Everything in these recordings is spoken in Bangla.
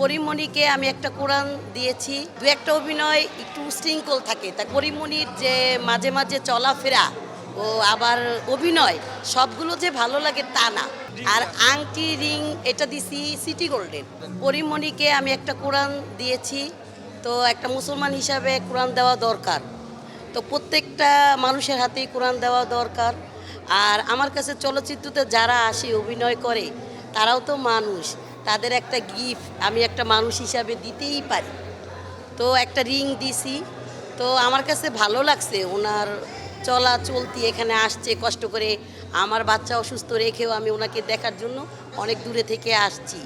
পরিমণিকে আমি একটা কোরআন দিয়েছি, দু একটা অভিনয়, একটু শৃঙ্খল থাকে। তা পরিমণির যে মাঝে মাঝে চলাফেরা ও আবার অভিনয়, সবগুলো যে ভালো লাগে তা না। আর আংটি, রিং, এটা দিছি সিটি গোল্ডেন। পরিমণিকে আমি একটা কোরআন দিয়েছি, তো একটা মুসলমান হিসাবে কোরআন দেওয়া দরকার। তো প্রত্যেকটা মানুষের হাতেই কোরআন দেওয়া দরকার। আর আমার কাছে চলচ্চিত্রতে যারা আসে, অভিনয় করে, তারাও তো মানুষ। তাদের একটা গিফট আমি একটা মানুষ হিসাবে দিতেই পারি। তো একটা রিং দিছি। তো আমার কাছে ভালো লাগছে। ওনার চলা চলতি এখানে আসছে কষ্ট করে। আমার বাচ্চা অসুস্থ রেখেও আমি ওনাকে দেখার জন্য অনেক দূরে থেকে আসছি।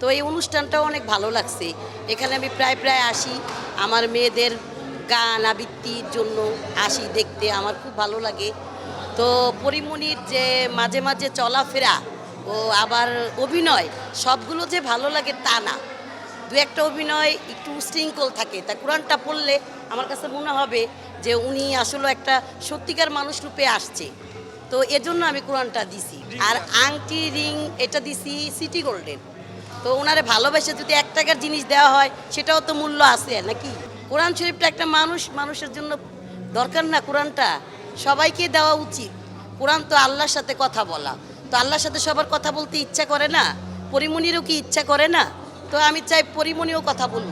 তো এই অনুষ্ঠানটাও অনেক ভালো লাগছে। এখানে আমি প্রায় প্রায় আসি। আমার মেয়েদের গান আবৃত্তির জন্য আসি দেখতে। আমার খুব ভালো লাগে। তো পরিমণির যে মাঝে মাঝে চলাফেরা ও আবার অভিনয়, সবগুলো যে ভালো লাগে তা না। দু একটা অভিনয় একটু শৃঙ্খল থাকে। তা কোরআনটা পড়লে আমার কাছে মনে হবে যে উনি আসলে একটা সত্যিকার মানুষ রূপে আসছে। তো এজন্য আমি কোরআনটা দিছি। আর আংটি, রিং এটা দিছি সিটি গোল্ডেন। তো ওনারে ভালোবেসে যদি এক টাকার জিনিস দেওয়া হয়, সেটাও তো মূল্য আছে নাকি? কোরআন শরীফটা একটা মানুষ, মানুষের জন্য দরকার না কোরআনটা? সবাইকে দেওয়া উচিত। কোরআন তো আল্লাহর সাথে কথা বলা। তো আল্লাহর সাথে সবার কথা বলতে ইচ্ছা করে না? পরিমণিরও কি ইচ্ছা করে না? তো আমি চাই পরিমণিও কথা বলুক।